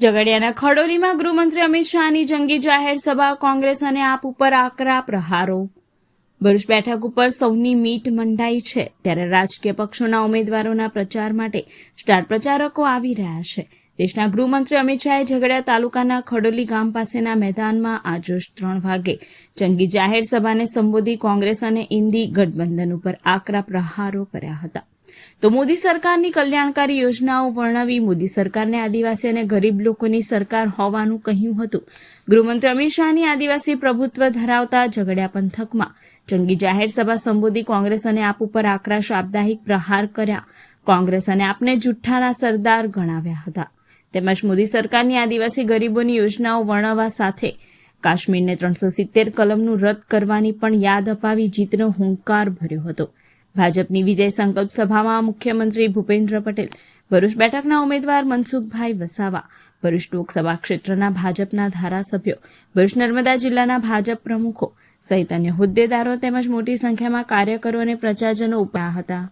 ઝઘડિયાના ખડોલીમાં ગૃહમંત્રી અમિત શાહની જંગી જાહેર સભા, કોંગ્રેસ અને આપ ઉપર આકરા પ્રહારો. ભરૂચ બેઠક ઉપર સૌની મીટ મંડાઈ છે. ત્યારે રાજકીય પક્ષોના ઉમેદવારોના પ્રચાર માટે સ્ટાર પ્રચારકો આવી રહ્યા છે. દેશના ગૃહમંત્રી અમિત શાહે ઝઘડિયા તાલુકાના ખડોલી ગામ પાસેના મેદાનમાં આજરોજ ત્રણ વાગે જંગી જાહેર સભાને સંબોધી કોંગ્રેસ અને ઇન્દી ગઠબંધન ઉપર આકરા પ્રહારો કર્યા હતા. તો મોદી સરકારની કલ્યાણકારી યોજનાઓ વર્ણવી મોદી સરકારને આદિવાસી અને ગરીબ લોકોની સરકાર હોવાનું કહ્યું હતું. ગૃહમંત્રી અમિત શાહની આદિવાસી પ્રભુત્વ ધરાવતા ઝઘડિયા પંથકમાં જંગી જાહેર સભા સંબોધી કોંગ્રેસ અને આપ ઉપર આકરા શાબ્દાહિક પ્રહાર કર્યા. કોંગ્રેસ અને આપને જુઠ્ઠાના સરદાર ગણાવ્યા હતા. તેમજ મોદી સરકારની આદિવાસી ગરીબોની યોજનાઓ વર્ણવવા સાથે કાશ્મીરને ત્રણસો સિત્તેર કલમનું રદ કરવાની પણ યાદ અપાવી જીતનો હુંકાર ભર્યો હતો. ભાજપની વિજય સંકલ્પ સભામાં મુખ્યમંત્રી ભૂપેન્દ્ર પટેલ, ભરૂચ બેઠકના ઉમેદવાર મનસુખભાઈ વસાવા, ભરૂચ લોકસભા ક્ષેત્રના ભાજપના ધારાસભ્યો, ભરૂચ નર્મદા જિલ્લાના ભાજપ પ્રમુખો સહિત અન્ય હોદ્દેદારો તેમજ મોટી સંખ્યામાં કાર્યકરો અને પ્રજાજનો ઉપા હતા.